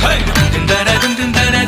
Hey!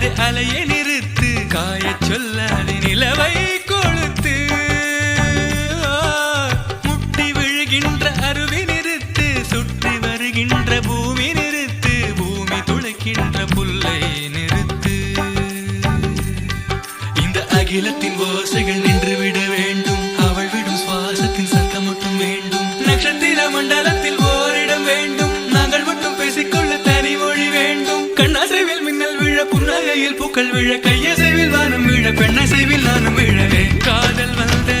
அது அலையை நிறுத்து. காயச் சொல்லாதே நிலவை கொளுத்து. முட்டி விழுகின்ற அருவி நிறுத்து. சுற்றி வருகின்ற பூமி நிறுத்து. பூமி துளைக்கின்ற புல்லை நிறுத்து. இந்த அகிலத்தின் ஓசைகள் நின்று விட வேண்டும். அவள் விடும் சுவாசத்தின் சத்தம் மட்டும் வேண்டும். நட்சத்திர மண்டலத்தில் கையில் பூக்கள் விழ கையசைவில் வானம் விழ பெண்ணசைவில் நானும் விழவே காதல் வந்தேன்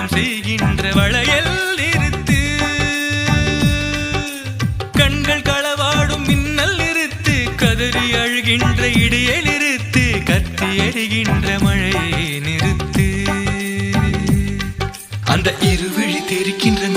வாதம் செய்கின்ற வளையல் நிறுத்து. கண்கள் களவாடும் மின்னல் நிறுத்து. கதறி அழுகின்ற இடியை நிறுத்து. கத்தி எறிகின்ற மழையை நிறுத்து. அந்த இருவிழி தெரிக்கின்ற